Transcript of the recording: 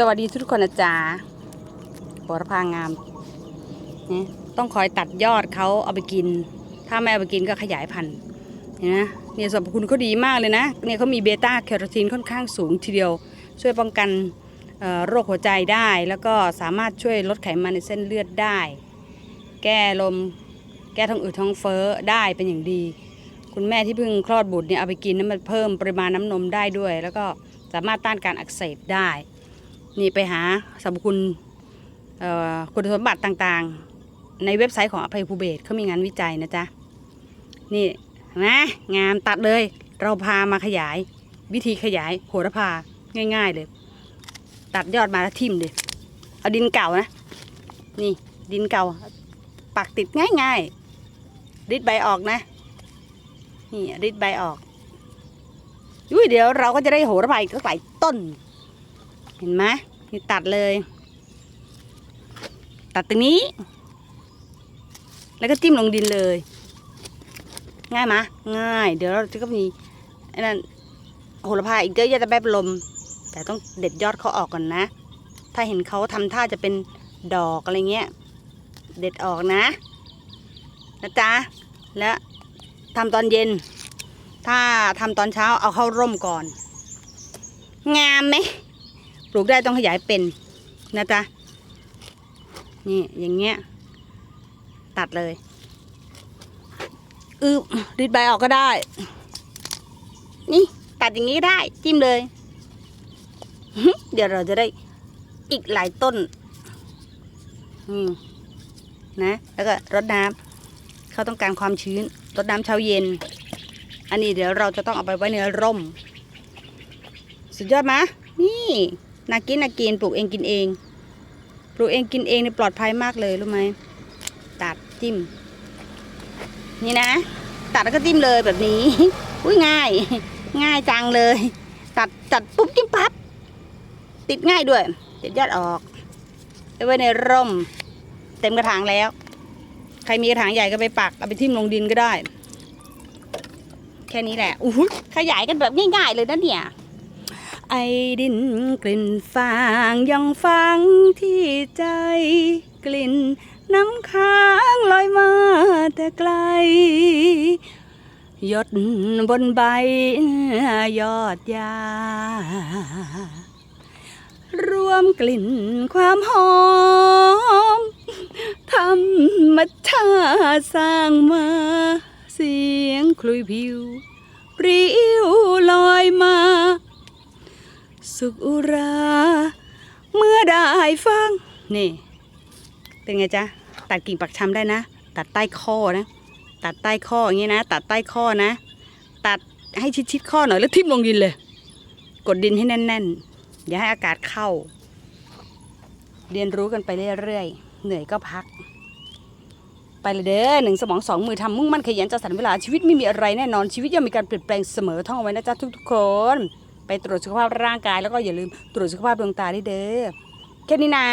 สวัสดีทุกคนนะจ๊ะโหรพางามนี่ต้องคอยตัดยอดเขาเอาไปกิน ถ้าไม่เอาไปกินก็ขยายพันธุ์เห็นไหมเนี่ยสรรพคุณเขาดีมากเลยนะเนี่ยเขามีเบต้าแคโรทีนค่อนข้างสูงทีเดียว ช่วยป้องกันโรคหัวใจได้ แล้วก็สามารถช่วยลดไขมันในเส้นเลือดได้ แก้ลม แก้ท้องอืดท้องเฟ้อได้เป็นอย่างดี คุณแม่ที่เพิ่งคลอดบุตรเนี่ยเอาไปกินนั้นมันเพิ่มปริมาณน้ำนมได้ด้วย แล้วก็สามารถต้านการอักเสบได้ นี่ไปหาสรรพคุณคุณสมบัติต่างๆ ในเว็บไซต์ของอภัยภูเบศเขามีงานวิจัยนะจ๊ะ นี่นะงามตัดเลย เราพามาขยาย วิธีขยายโหระพาง่าย ๆ เลย ตัดยอดมาแล้วทิ่มเลยเอาดินเก่านะ นี่ดินเก่า ปักติดง่ายๆริดใบออกนะ นี่ริดใบออกอุ้ยเดี๋ยวเราก็จะได้โหระพาอีกสักหลายต้น เห็นไหม นี่ตัดเลย ตัดตรงนี้ แล้วก็จิ้มลงดินเลย ง่ายไหมง่าย เดี๋ยวเราจะก็มีไอ้นั่นโหระพาอีกเยอะแยะจะแบบลม แต่ต้องเด็ดยอดเขาออกก่อนนะ ถ้าเห็นเขาทำท่าจะเป็นดอกอะไรเงี้ย เด็ดออกนะนะจ๊ะและทำตอนเย็น ถ้าทำตอนเช้าเอาเข้าร่มก่อน งามไหม ลูกได้ต้องขยายเป็นนะจ๊ะนี่อย่างเงี้ย ตัดเลยอือรีดใบออกก็ได้ นี่ตัดอย่างนี้ได้จิ้มเลย เดี๋ยวเราจะได้อีกหลายต้น อืมนะ แล้วก็รดน้ำเขาต้องการความชื้นรดน้ำเช้าเย็น อันนี้เดี๋ยวเราจะต้องเอาไปไว้ในร่ม สุดยอดไหมนี่ นากินนากินปลูกเองกินเอง ปลูกเองกินเองนี่ปลอดภัยมากเลยรู้ไหมตัดจิ้ม นี่นะ ตัดแล้วก็จิ้มเลยแบบนี้ อุ้ยง่าย ง่ายจังเลย ตัดตัดปุ๊บจิ้มปั๊บติดง่ายด้วยเด็ดยอดออกเอาไว้ในร่ม เต็มกระถางแล้ว ใครมีกระถางใหญ่ก็ไปปักเอาไปทิ่มลงดินก็ได้ แค่นี้แหละอู้หูขยายกันแบบง่ายๆเลยนะเนี่ย ไอดินกลิ่นฟางยังฟังที่ใจ กลิ่นน้ำค้างลอยมาแต่ไกลหยดบนใบยอดยา รวมกลิ่นความหอม ธรรมชาติสร้างมา เสียงคลุยผิวปริ้วลอยมา สุขอุรา เมื่อได้ฟัง นี่ เป็นไงจ๊ะ ตัดกิ่งปักชำได้นะ ตัดใต้ข้อนะ ตัดใต้ข้ออย่างนี้นะ ตัดใต้ข้อนะ ตัดให้ชิดๆข้อหน่อยแล้วทิ่มลงดินเลย กดดินให้แน่น ๆ อย่าให้อากาศเข้า เรียนรู้กันไปเรื่อยๆ เหนื่อยก็พัก ไปเลยเด้อหนึ่งสมองสองมือทำมุ่งมั่นขยันจัดสรรเวลาชีวิตไม่มีอะไรแน่นอนชีวิตย่อมมีการเปลี่ยนแปลงเสมอท่องไว้นะจ๊ะทุกๆคน ไปตรวจสุขภาพร่างกาย แล้วก็อย่าลืมตรวจสุขภาพดวงตาด้วยเด้อแค่นี้นะ